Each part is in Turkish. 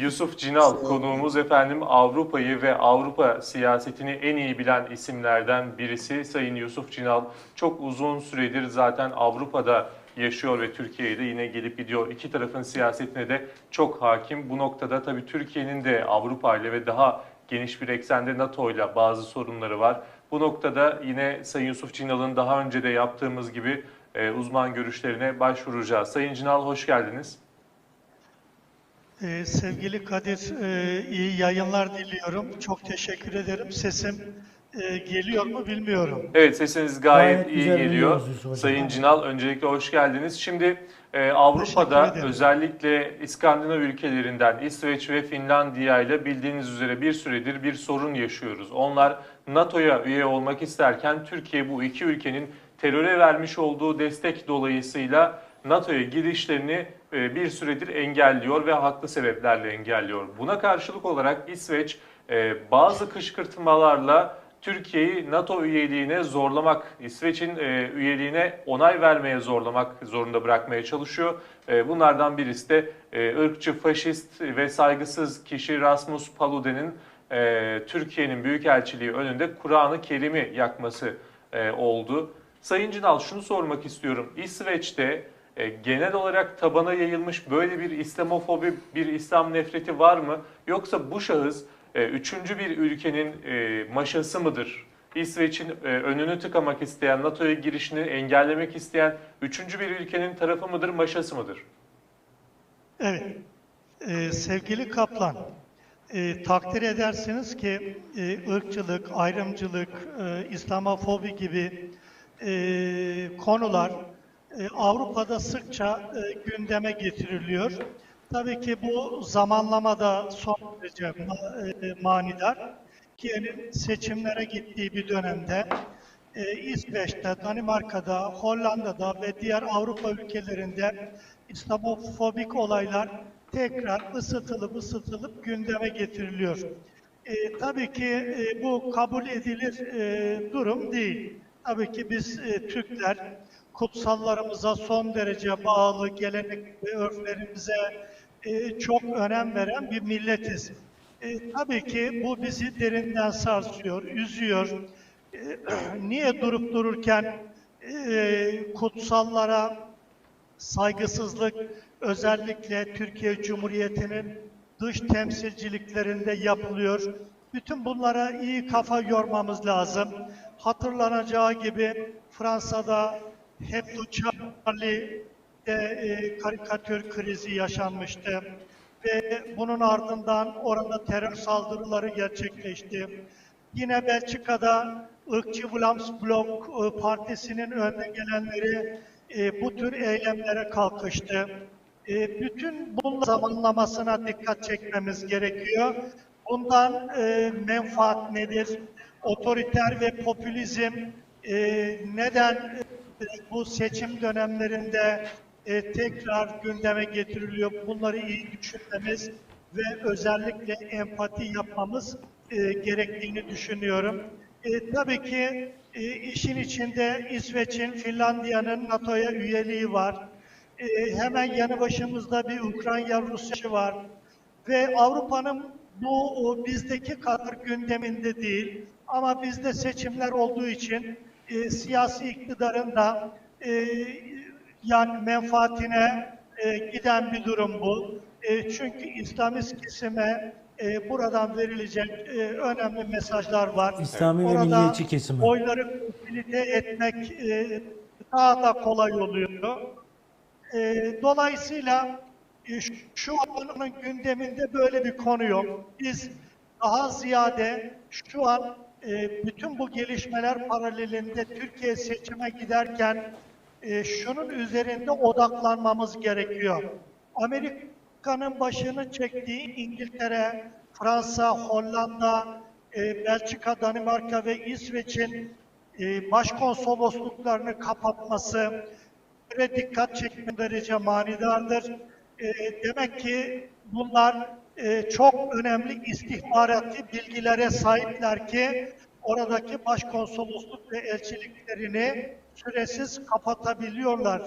Yusuf Cinal konuğumuz efendim Avrupa'yı ve Avrupa siyasetini en iyi bilen isimlerden birisi Sayın Yusuf Cinal. Çok uzun süredir zaten Avrupa'da yaşıyor ve Türkiye'ye de yine gelip gidiyor. İki tarafın siyasetine de çok hakim. Bu noktada tabii Türkiye'nin de Avrupa ile ve daha geniş bir eksende NATO ile bazı sorunları var. Bu noktada yine Sayın Yusuf Cinal'ın daha önce de yaptığımız gibi e, uzman görüşlerine başvuracağız. Sayın Cinal hoş geldiniz. Ee, sevgili Kadir, e, iyi yayınlar diliyorum. Çok teşekkür ederim. Sesim e, geliyor mu bilmiyorum. Evet sesiniz gayet, Gayet iyi güzel geliyor. duyuyoruz Yusuf Hocam. Sayın Cinal öncelikle hoş geldiniz. Şimdi e, Avrupa'da Teşekkür ederim. özellikle İskandinav ülkelerinden İsveç ve Finlandiya ile bildiğiniz üzere bir süredir bir sorun yaşıyoruz. Onlar NATO'ya üye olmak isterken Türkiye bu iki ülkenin teröre vermiş olduğu destek dolayısıyla NATO'ya girişlerini e, bir süredir engelliyor ve haklı sebeplerle engelliyor. Buna karşılık olarak İsveç e, bazı kışkırtmalarla Türkiye'yi NATO üyeliğine zorlamak, İsveç'in e, üyeliğine onay vermeye zorlamak zorunda bırakmaya çalışıyor. Bunlardan birisi de ırkçı, faşist ve saygısız kişi Rasmus Paludan'ın e, Türkiye'nin Büyükelçiliği önünde Kur'an-ı Kerim'i yakması oldu. Sayın Cinal şunu sormak istiyorum. İsveç'te e, genel olarak tabana yayılmış böyle bir İslamofobi, bir İslam nefreti var mı? Yoksa bu şahıs e, üçüncü bir ülkenin e, maşası mıdır? İsveç'in e, önünü tıkamak isteyen, NATO'ya girişini engellemek isteyen üçüncü bir ülkenin tarafı mıdır, maşası mıdır? Evet, Ee, sevgili Kaplan, e, takdir edersiniz ki e, ırkçılık, ayrımcılık, e, İslamofobi gibi e, konular e, Avrupa'da sıkça e, gündeme getiriliyor. Tabii ki bu zamanlamada son derece e, manidar. Türkiye'nin seçimlere gittiği bir dönemde e, İsveç'te, Danimarka'da, Hollanda'da ve diğer Avrupa ülkelerinde İslamofobik olaylar tekrar ısıtılıp ısıtılıp gündeme getiriliyor. E, tabii ki e, bu kabul edilir e, durum değil. Tabii ki biz e, Türkler kutsallarımıza son derece bağlı, gelenek ve örflerimize e, çok önem veren bir milletiz. E, tabii ki bu bizi derinden sarsıyor, üzüyor. E, niye durup dururken e, kutsallara saygısızlık özellikle Türkiye Cumhuriyeti'nin dış temsilciliklerinde yapılıyor. Bütün bunlara iyi kafa yormamız lazım. Hatırlanacağı gibi Fransa'da Hebdo Charlie'de e, karikatür krizi yaşanmıştı ve bunun ardından orada terör saldırıları gerçekleşti. Yine Belçika'da ırkçı Vlaams Blok e, Partisi'nin önde gelenleri e, bu tür eylemlere kalkıştı. E, bütün bunun zamanlamasına dikkat çekmemiz gerekiyor. Bundan e, menfaat nedir? Otoriter ve popülizm e, neden e, bu seçim dönemlerinde e, tekrar gündeme getiriliyor? Bunları iyi düşünmemiz ve özellikle empati yapmamız e, gerektiğini düşünüyorum. E, tabii ki e, işin içinde İsveç'in, Finlandiya'nın NATO'ya üyeliği var. E, hemen yanı başımızda bir Ukrayna Rusya var. Ve Avrupa'nın bu bizdeki kadar gündeminde değil. Ama bizde seçimler olduğu için e, siyasi iktidarın da e, yani menfaatine e, giden bir durum bu. E, çünkü İslamist kesime e, buradan verilecek e, önemli mesajlar var. İslami ve milliyetçi kesime. Oyları mobilite etmek e, daha da kolay oluyor. E, dolayısıyla e, şu anın gündeminde böyle bir konu yok. Biz daha ziyade şu an e, bütün bu gelişmeler paralelinde Türkiye seçime giderken e, şunun üzerinde odaklanmamız gerekiyor. Amerika'nın başını çektiği İngiltere, Fransa, Hollanda, e, Belçika, Danimarka ve İsveç'in e, başkonsolosluklarını kapatması ve dikkat çekme derece manidardır. E, demek ki bunlar e, çok önemli istihbaratı bilgilere sahipler ki oradaki başkonsolosluk ve elçiliklerini süresiz kapatabiliyorlar.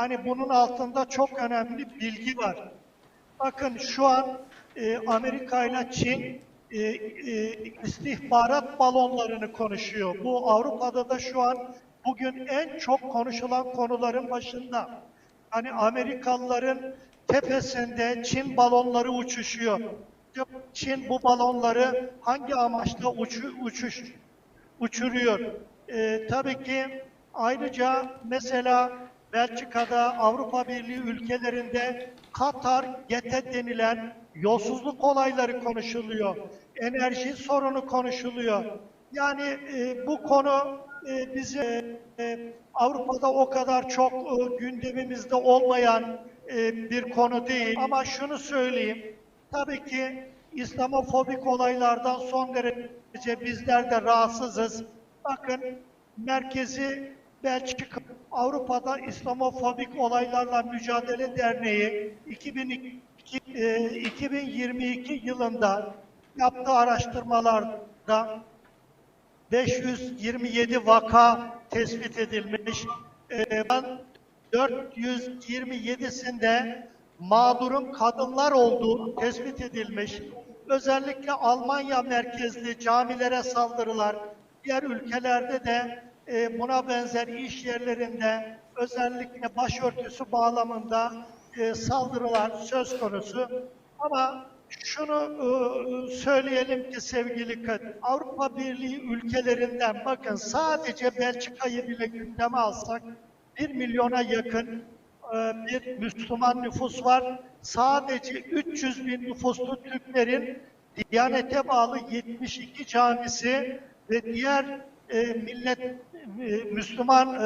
Yani bunun altında çok önemli bilgi var. Bakın şu an e, Amerika ile Çin e, e, istihbarat balonlarını konuşuyor. Bu Avrupa'da da şu an bugün en çok konuşulan konuların başında. Hani Amerikalıların tepesinde Çin balonları uçuşuyor. Çin bu balonları hangi amaçla uçu, uçuş uçuruyor? Ee, tabii ki ayrıca mesela Belçika'da, Avrupa Birliği ülkelerinde Katar, GETE denilen yolsuzluk olayları konuşuluyor. Enerji sorunu konuşuluyor. Yani e, bu konu e, bizi e, Avrupa'da o kadar çok e, gündemimizde olmayan e, bir konu değil. Ama şunu söyleyeyim. Tabii ki İslamofobik olaylardan son derece bizler de rahatsızız. Bakın merkezi Belçika Avrupa'da İslamofobik olaylarla mücadele derneği 2002, e, 2022 yılında yaptığı araştırmalarda 527 vaka tespit edilmiş. Ben 427'sinde mağdurun kadınlar olduğu tespit edilmiş. Özellikle Almanya merkezli camilere saldırılar, diğer ülkelerde de e, buna benzer iş yerlerinde özellikle başörtüsü bağlamında e, saldırılar söz konusu. Ama şunu e, söyleyelim ki sevgili kadın, Avrupa Birliği ülkelerinden bakın sadece Belçika'yı bile gündeme alsak 1 milyona yakın e, bir Müslüman nüfus var. Sadece 300 bin nüfuslu Türklerin Diyanete bağlı 72 camisi ve diğer e, millet e, Müslüman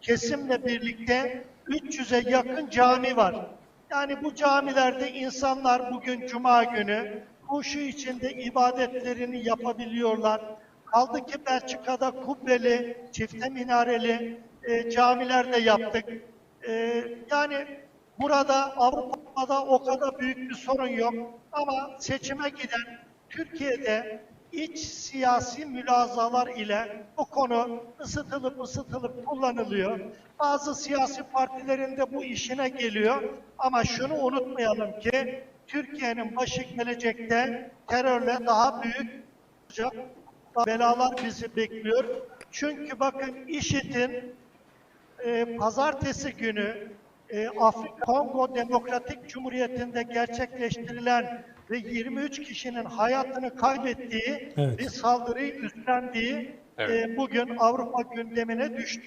kesimle birlikte 300'e yakın cami var. Yani bu camilerde insanlar bugün cuma günü huşu içinde ibadetlerini yapabiliyorlar. Kaldı ki Belçika'da kubbeli, çifte minareli e, camiler de yaptık. E, yani burada Avrupa'da o kadar büyük bir sorun yok. Ama seçime giden Türkiye'de iç siyasi mülazalar ile bu konu ısıtılıp ısıtılıp kullanılıyor. Bazı siyasi partilerin de bu işine geliyor. Ama şunu unutmayalım ki Türkiye'nin başı gelecekte terörle daha büyük belalar bizi bekliyor. Çünkü bakın IŞİD'in e, pazartesi günü e, Afrika Kongo Demokratik Cumhuriyeti'nde gerçekleştirilen ve 23 kişinin hayatını kaybettiği Evet. bir saldırıyı üstlendiği Evet. e, bugün Avrupa gündemine düştü.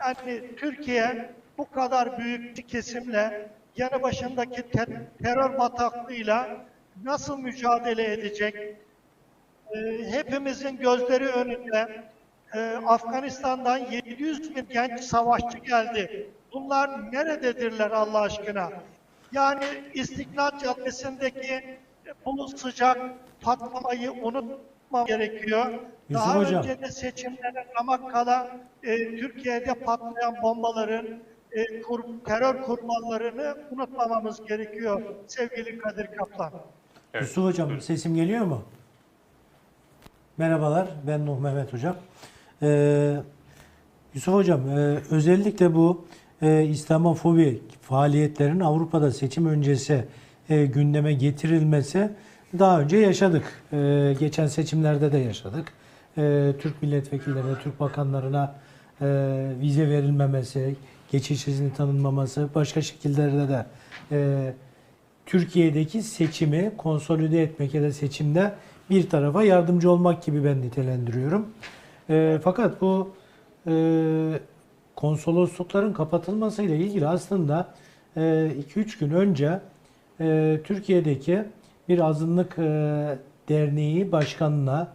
Yani Türkiye bu kadar büyük bir kesimle yanı başındaki ter- terör bataklığıyla nasıl mücadele edecek? E, hepimizin gözleri önünde e, Afganistan'dan 700 bin genç savaşçı geldi. Bunlar nerededirler Allah aşkına? Yani İstiklal Caddesi'ndeki bu sıcak patlamayı unutmam gerekiyor. Yusuf Daha Hocam. önce de seçimlere ramak kala e, Türkiye'de patlayan bombaların e, kur, terör kurbanlarını unutmamamız gerekiyor sevgili Kadir Kaplan. Evet. Yusuf Hocam sesim geliyor mu? Merhabalar ben Nuh Mehmet Hocam. Ee, Yusuf Hocam e, özellikle bu e, İslamofobi faaliyetlerin Avrupa'da seçim öncesi e, gündeme getirilmesi daha önce yaşadık. E, geçen seçimlerde de yaşadık. E, Türk milletvekillerine, Türk bakanlarına e, vize verilmemesi, geçiş izni tanınmaması, başka şekillerde de e, Türkiye'deki seçimi konsolide etmek ya da seçimde bir tarafa yardımcı olmak gibi ben nitelendiriyorum. E, fakat bu e, konsoloslukların kapatılmasıyla ilgili aslında 2-3 gün önce e, Türkiye'deki bir azınlık e, derneği başkanına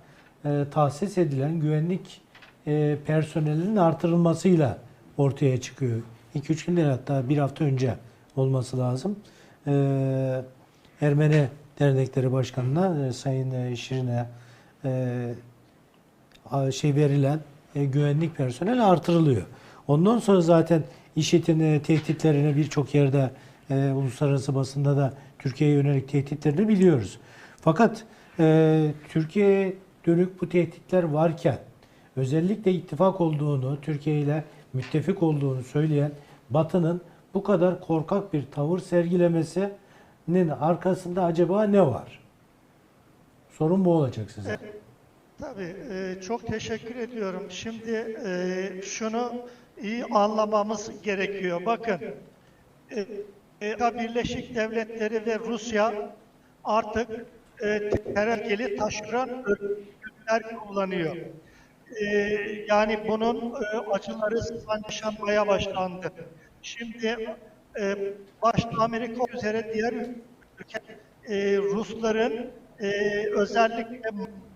e, tahsis edilen güvenlik e, personelinin artırılmasıyla ortaya çıkıyor. 2-3 gün değil hatta bir hafta önce olması lazım. E, Ermeni Dernekleri Başkanı'na e, Sayın e, Şirin'e e, şey verilen e, güvenlik personeli artırılıyor. Ondan sonra zaten IŞİD'in e, tehditlerini birçok yerde e, uluslararası basında da Türkiye'ye yönelik tehditlerini biliyoruz. Fakat e, Türkiye'ye dönük bu tehditler varken özellikle ittifak olduğunu, Türkiye ile müttefik olduğunu söyleyen Batı'nın bu kadar korkak bir tavır sergilemesi Türkiye'nin arkasında acaba ne var? Sorun bu olacak size. Tabii, e, çok teşekkür ediyorum. Şimdi e, şunu iyi anlamamız gerekiyor. Bakın, e, Amerika Birleşik Devletleri ve Rusya artık e, terörgeli taşeron örgütler kullanıyor. Yani bunun e, acıları yaşanmaya başlandı. Şimdi başta Amerika üzere diğer ülke Rusların özellikle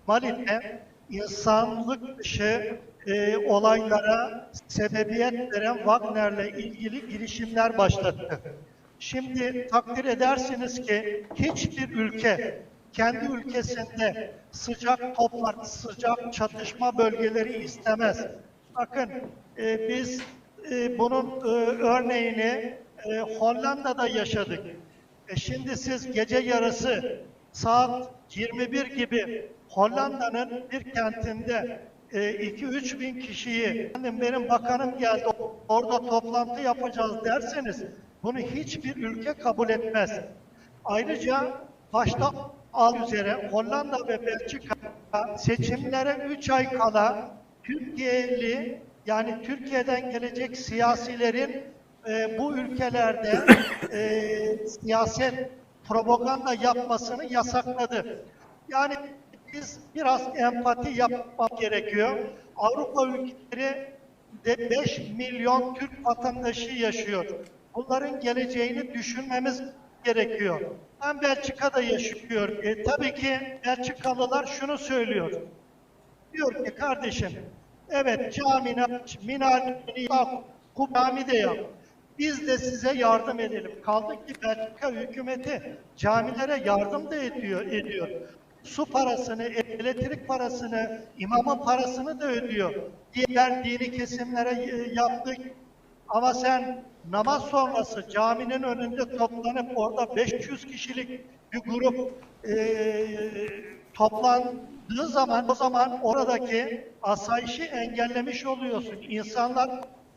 Mali'de insanlık dışı e, olaylara sebebiyet veren Wagner'le ilgili girişimler başlattı. Şimdi takdir edersiniz ki hiçbir ülke kendi ülkesinde sıcak toplar, sıcak çatışma bölgeleri istemez. Bakın e, biz e, bunun e, örneğini e, Hollanda'da yaşadık. E şimdi siz gece yarısı saat 21 gibi Hollanda'nın bir kentinde 2-3 bin kişiyi benim bakanım geldi orada toplantı yapacağız derseniz bunu hiçbir ülke kabul etmez. Ayrıca başta al üzere Hollanda ve Belçika seçimlere 3 ay kala Türkiye'li yani Türkiye'den gelecek siyasilerin e, bu ülkelerde e, siyaset propaganda yapmasını yasakladı. Yani biz biraz empati yapmak gerekiyor. Avrupa ülkeleri de 5 milyon Türk vatandaşı yaşıyor. Bunların geleceğini düşünmemiz gerekiyor. Ben Belçika'da yaşıyorum. E, tabii ki Belçikalılar şunu söylüyor. Diyor ki kardeşim, evet camine, minareni yap, bu cami de yap. Biz de size yardım edelim. Kaldı ki Belçika hükümeti camilere yardım da ediyor. ediyor. Su parasını, elektrik parasını, imamın parasını da ödüyor. Diğer dini kesimlere e, yaptık. Ama sen namaz sonrası caminin önünde toplanıp orada 500 kişilik bir grup e, toplandığı zaman o zaman oradaki asayişi engellemiş oluyorsun. İnsanlar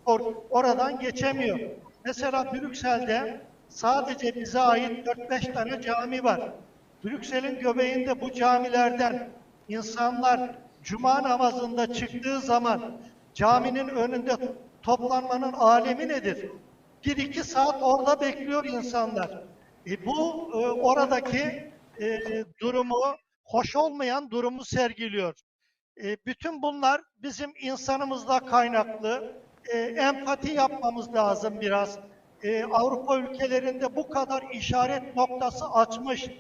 or- oradan geçemiyor. Mesela Brüksel'de sadece bize ait 4-5 tane cami var. Brüksel'in göbeğinde bu camilerden insanlar cuma namazında çıktığı zaman caminin önünde toplanmanın alemi nedir? Bir iki saat orada bekliyor insanlar. E bu e, oradaki e, durumu, hoş olmayan durumu sergiliyor. E, bütün bunlar bizim insanımızla kaynaklı. E, empati yapmamız lazım biraz. E, Avrupa ülkelerinde bu kadar işaret noktası açmış.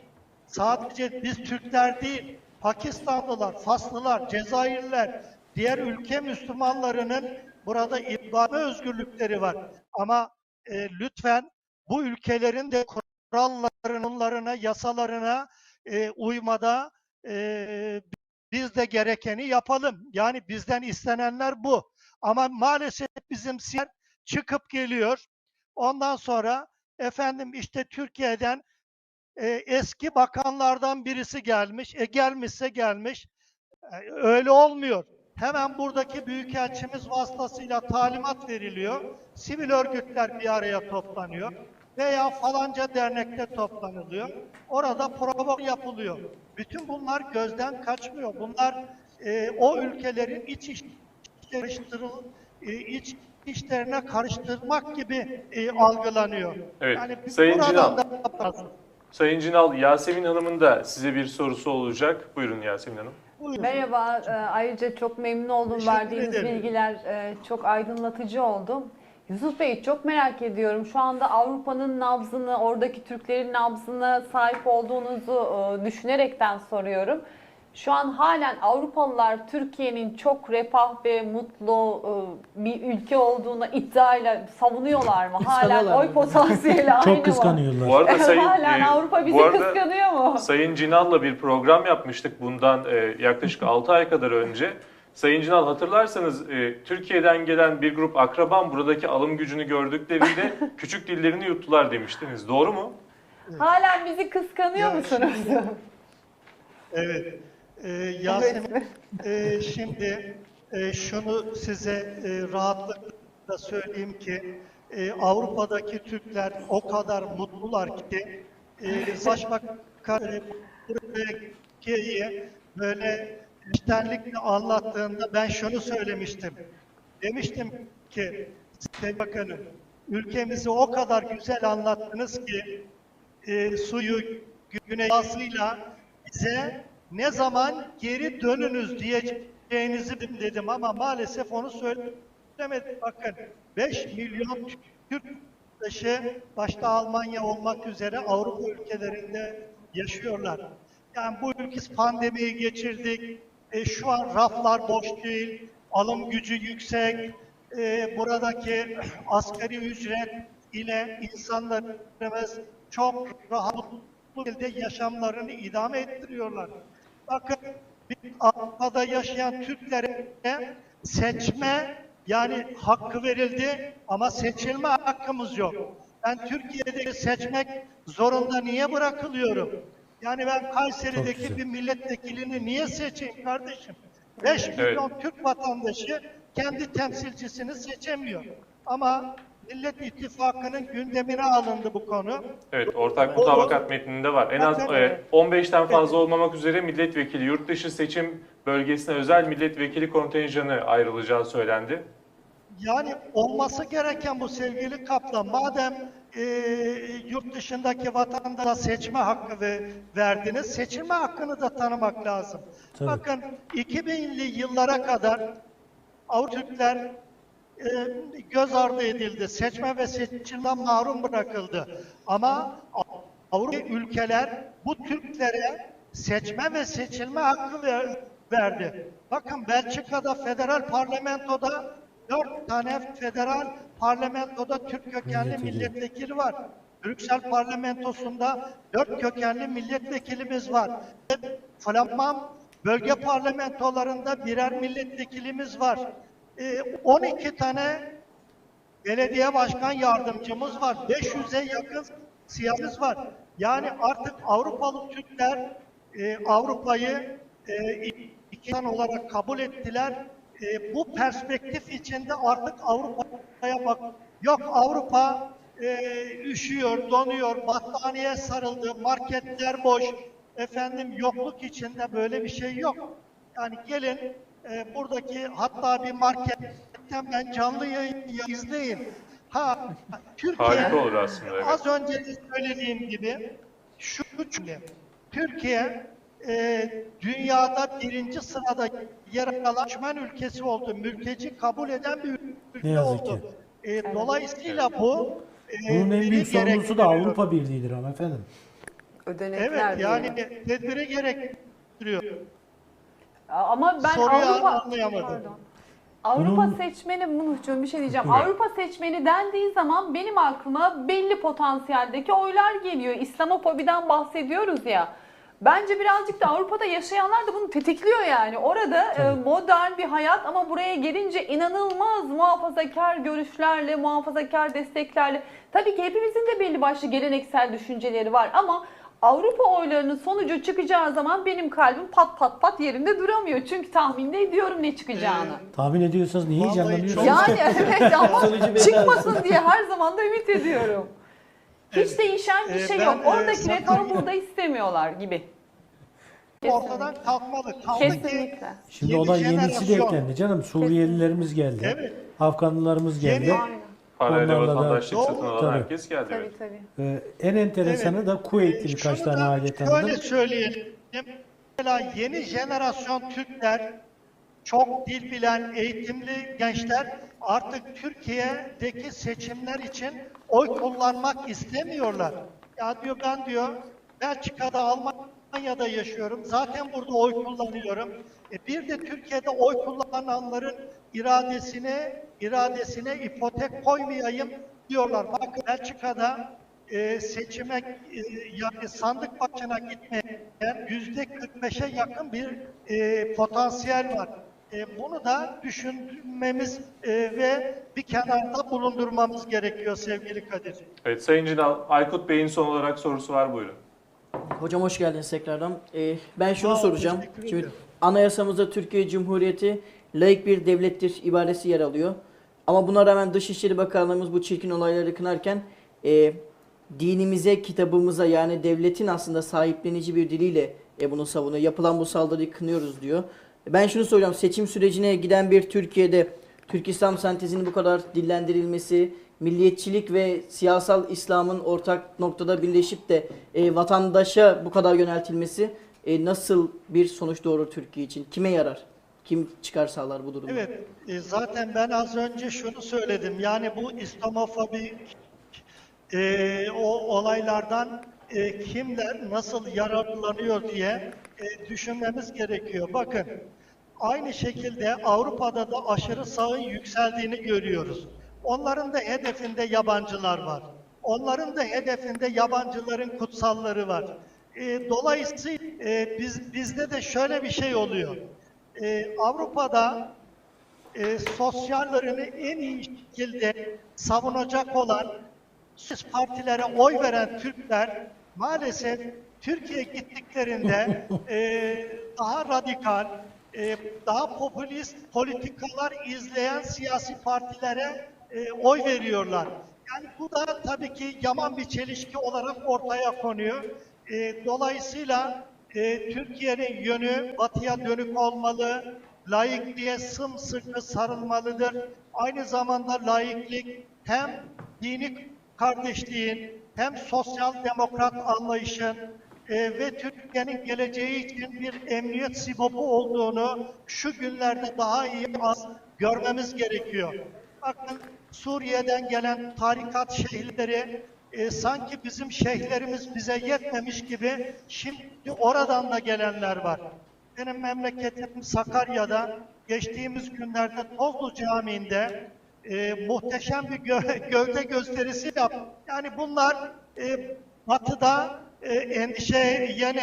Sadece biz Türkler değil, Pakistanlılar, Faslılar, Cezayirliler, diğer ülke Müslümanlarının burada ibade özgürlükleri var. Ama e, lütfen bu ülkelerin de kurallarına, yasalarına e, uymada e, biz de gerekeni yapalım. Yani bizden istenenler bu. Ama maalesef bizim siyer çıkıp geliyor. Ondan sonra efendim işte Türkiye'den e, eski bakanlardan birisi gelmiş. E gelmişse gelmiş. E, öyle olmuyor. Hemen buradaki büyükelçimiz vasıtasıyla talimat veriliyor. Sivil örgütler bir araya toplanıyor. Veya falanca dernekte toplanılıyor. Orada prova yapılıyor. Bütün bunlar gözden kaçmıyor. Bunlar e, o ülkelerin iç iş e, iç işlerine karıştırmak gibi e, algılanıyor. Evet. Yani Sayın buradan Cinal. da Sayın Cinal, Yasemin Hanım'ın da size bir sorusu olacak. Buyurun Yasemin Hanım. Merhaba, e, ayrıca çok memnun oldum. Teşekkür Verdiğiniz ederim. bilgiler e, çok aydınlatıcı oldu. Yusuf Bey çok merak ediyorum. Şu anda Avrupa'nın nabzını, oradaki Türklerin nabzına sahip olduğunuzu e, düşünerekten soruyorum. Şu an halen Avrupalılar Türkiye'nin çok refah ve mutlu e, bir ülke olduğuna iddiayla savunuyorlar mı? Halen Kıskanıyorlar oy mı? potansiyeli aynı mı? Çok kıskanıyorlar. Bu arada Sayın, halen e, Avrupa bizi bu arada kıskanıyor mu? Sayın Cinal'la bir program yapmıştık bundan e, yaklaşık 6 ay kadar önce. Sayın Cinal hatırlarsanız e, Türkiye'den gelen bir grup akraban buradaki alım gücünü gördüklerinde küçük dillerini yuttular demiştiniz. Doğru mu? Halen bizi kıskanıyor Ya musunuz? Evet. Ee, Yasemin, e, şimdi e, şunu size e, rahatlıkla söyleyeyim ki e, Avrupa'daki Türkler o kadar mutlular ki e, Başbakan Türkiye'yi böyle içtenlikle anlattığında ben şunu söylemiştim. Demiştim ki Sayın Bakanım ülkemizi o kadar güzel anlattınız ki e, suyu güneş yağısıyla bize ne zaman geri dönünüz diyeceğinizi dedim ama maalesef onu söylemedim. Bakın 5 milyon Türk dışı başta Almanya olmak üzere Avrupa ülkelerinde yaşıyorlar. Yani bu ülke pandemiyi geçirdik. E, şu an raflar boş değil, alım gücü yüksek. E, buradaki asgari ücret ile insanlarımız çok rahat şekilde yaşamlarını idame ettiriyorlar. Bakın bir Avrupa'da yaşayan Türklere seçme yani hakkı verildi ama seçilme hakkımız yok. Ben Türkiye'de seçmek zorunda niye bırakılıyorum? Yani ben Kayseri'deki bir milletvekilini niye seçeyim kardeşim? 5 milyon Türk vatandaşı kendi temsilcisini seçemiyor. Ama Millet İttifakı'nın gündemine alındı bu konu. Evet, ortak mutabakat metninde var. En az e, 15'ten fazla olmamak üzere milletvekili, yurt dışı seçim bölgesine özel milletvekili kontenjanı ayrılacağı söylendi. Yani olması gereken bu sevgili Kaplan. Madem e, yurt dışındaki vatandaşa seçme hakkı ve, verdiniz, seçilme hakkını da tanımak lazım. Tabii. Bakın 2000'li yıllara kadar Avrupa Türkler göz ardı edildi. Seçme ve seçimden mahrum bırakıldı. Ama Avrupa ülkeler bu Türklere seçme ve seçilme hakkı ver- verdi. Bakın Belçika'da federal parlamentoda dört tane federal parlamentoda Türk kökenli Milletvekili. var. Brüksel parlamentosunda dört kökenli milletvekilimiz var. Ve Flaman bölge parlamentolarında birer milletvekilimiz var. Ee, 12 tane belediye başkan yardımcımız var. 500'e yakın siyasımız var. Yani artık Avrupalı Türkler e, Avrupa'yı e, insan olarak kabul ettiler. E, bu perspektif içinde artık Avrupa'ya bak. Yok Avrupa e, üşüyor, donuyor, battaniye sarıldı, marketler boş. Efendim yokluk içinde böyle bir şey yok. Yani gelin e, buradaki hatta bir marketten ben canlı yayın izleyin. Ha Türkiye olur aslında. Evet. Az önce de söylediğim gibi şu cümle. Türkiye e, dünyada birinci sırada yer alan ülkesi oldu. Mülteci kabul eden bir ülke Ne yazık oldu. ki. E, dolayısıyla bu e, Bunun en büyük sorumlusu da. Avrupa Birliği'dir ama efendim. Ödenekler Evet yani tedbiri gerektiriyor. Ama ben Soruyu Avrupa anlayamadım. Pardon. Avrupa Bunun- seçmeni Muhcuğum bir şey diyeceğim. Buyurun. Avrupa seçmeni dendiği zaman benim aklıma belli potansiyeldeki oylar geliyor. İslamofobiden bahsediyoruz ya. Bence birazcık da Avrupa'da yaşayanlar da bunu tetikliyor yani. Orada e, modern bir hayat ama buraya gelince inanılmaz muhafazakar görüşlerle, muhafazakar desteklerle. Tabii ki hepimizin de belli başlı geleneksel düşünceleri var ama Avrupa oylarının sonucu çıkacağı zaman benim kalbim pat pat pat yerinde duramıyor. Çünkü tahmin ediyorum ne çıkacağını. Tahmin ediyorsanız niye Vallahi heyecanlanıyorsunuz? çok- Yani evet ama Sonucu belli çıkmasın diye her zaman da ümit ediyorum. Hiç Evet. değişen bir Ee, şey ben, yok. e, Oradaki zaten- reformu burada istemiyorlar gibi. Ortadan kalkmalı. Kaldı ki Kesinlikle. Şimdi Yeni ona yenisi de jenerasyon- eklendi canım. Suriyelilerimiz geldi. Evet. Afganlılarımız geldi. Yeni- Aynen. Parayla Onlarla da- vatandaşlık satın alan Tabii. herkes geldi. Tabii Evet. tabii. Ee, en enteresanı Evet. da Kuveytli Ee, birkaç şunu tane da aile Şöyle tanıdım. söyleyelim. Mesela yeni jenerasyon Türkler, çok dil bilen, eğitimli gençler artık Türkiye'deki seçimler için oy kullanmak istemiyorlar. Ya diyor ben diyor Belçika'da, Almanya'da yaşıyorum. Zaten burada oy kullanıyorum. E bir de Türkiye'de oy kullananların iradesine iradesine ipotek koymayayım diyorlar. Bakın Belçika'da e, seçime e, yani sandık başına gitmeyen yüzde 45'e yakın bir e, potansiyel var. E, bunu da düşünmemiz e, ve bir kenarda bulundurmamız gerekiyor sevgili Kadir. Evet Sayın Cinal, Aykut Bey'in son olarak sorusu var buyurun. Hocam hoş geldiniz tekrardan. Ee, ben şunu olun, soracağım. Şimdi ederim. anayasamızda Türkiye Cumhuriyeti layık bir devlettir ibaresi yer alıyor. Ama buna rağmen Dışişleri Bakanlığımız bu çirkin olayları kınarken e, dinimize, kitabımıza yani devletin aslında sahiplenici bir diliyle e, bunu savunuyor. Yapılan bu saldırıyı kınıyoruz diyor. Ben şunu soracağım. Seçim sürecine giden bir Türkiye'de Türk İslam sentezinin bu kadar dillendirilmesi, milliyetçilik ve siyasal İslam'ın ortak noktada birleşip de e, vatandaşa bu kadar yöneltilmesi e, nasıl bir sonuç doğurur Türkiye için? Kime yarar? Kim çıkar sağlar bu durumda? Evet, e, zaten ben az önce şunu söyledim. Yani bu İslamofobik e, o olaylardan e, kimler nasıl yararlanıyor diye e, düşünmemiz gerekiyor. Bakın, aynı şekilde Avrupa'da da aşırı sağın yükseldiğini görüyoruz. Onların da hedefinde yabancılar var. Onların da hedefinde yabancıların kutsalları var. E, dolayısıyla e, biz bizde de şöyle bir şey oluyor. E, Avrupa'da e, sosyallerini en iyi şekilde savunacak olan siz partilere oy veren Türkler maalesef Türkiye gittiklerinde e, daha radikal, e, daha popülist politikalar izleyen siyasi partilere e, oy veriyorlar. Yani bu da tabii ki yaman bir çelişki olarak ortaya konuyor. E, dolayısıyla e, Türkiye'nin yönü batıya dönük olmalı, laikliğe sımsıkı sarılmalıdır. Aynı zamanda laiklik hem dini kardeşliğin hem sosyal demokrat anlayışın e, ve Türkiye'nin geleceği için bir emniyet sibopu olduğunu şu günlerde daha iyi az görmemiz gerekiyor. Bakın Suriye'den gelen tarikat şeyhleri e, sanki bizim şeyhlerimiz bize yetmemiş gibi şimdi oradan da gelenler var. Benim memleketim Sakarya'da geçtiğimiz günlerde Tozlu Camii'nde e, muhteşem bir gö- gövde gösterisi yaptı. Yani bunlar e, batıda e, endişeye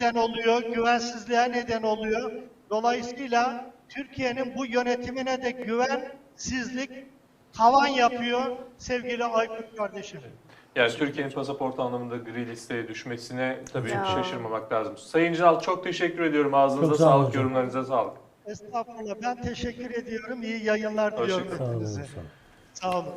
neden oluyor, güvensizliğe neden oluyor. Dolayısıyla Türkiye'nin bu yönetimine de güvensizlik tavan yapıyor sevgili Aykut kardeşim. Yani Türkiye'nin pasaport anlamında gri listeye düşmesine tabii Ya. şaşırmamak lazım. Sayın Cinal çok teşekkür ediyorum. Ağzınıza Çok sağ olun sağlık, hocam. yorumlarınıza sağlık. Estağfurullah ben teşekkür ediyorum. İyi yayınlar diliyorum Hoşçakalın. Sağ olun. hepinize. Sağ olun. Sağ olun.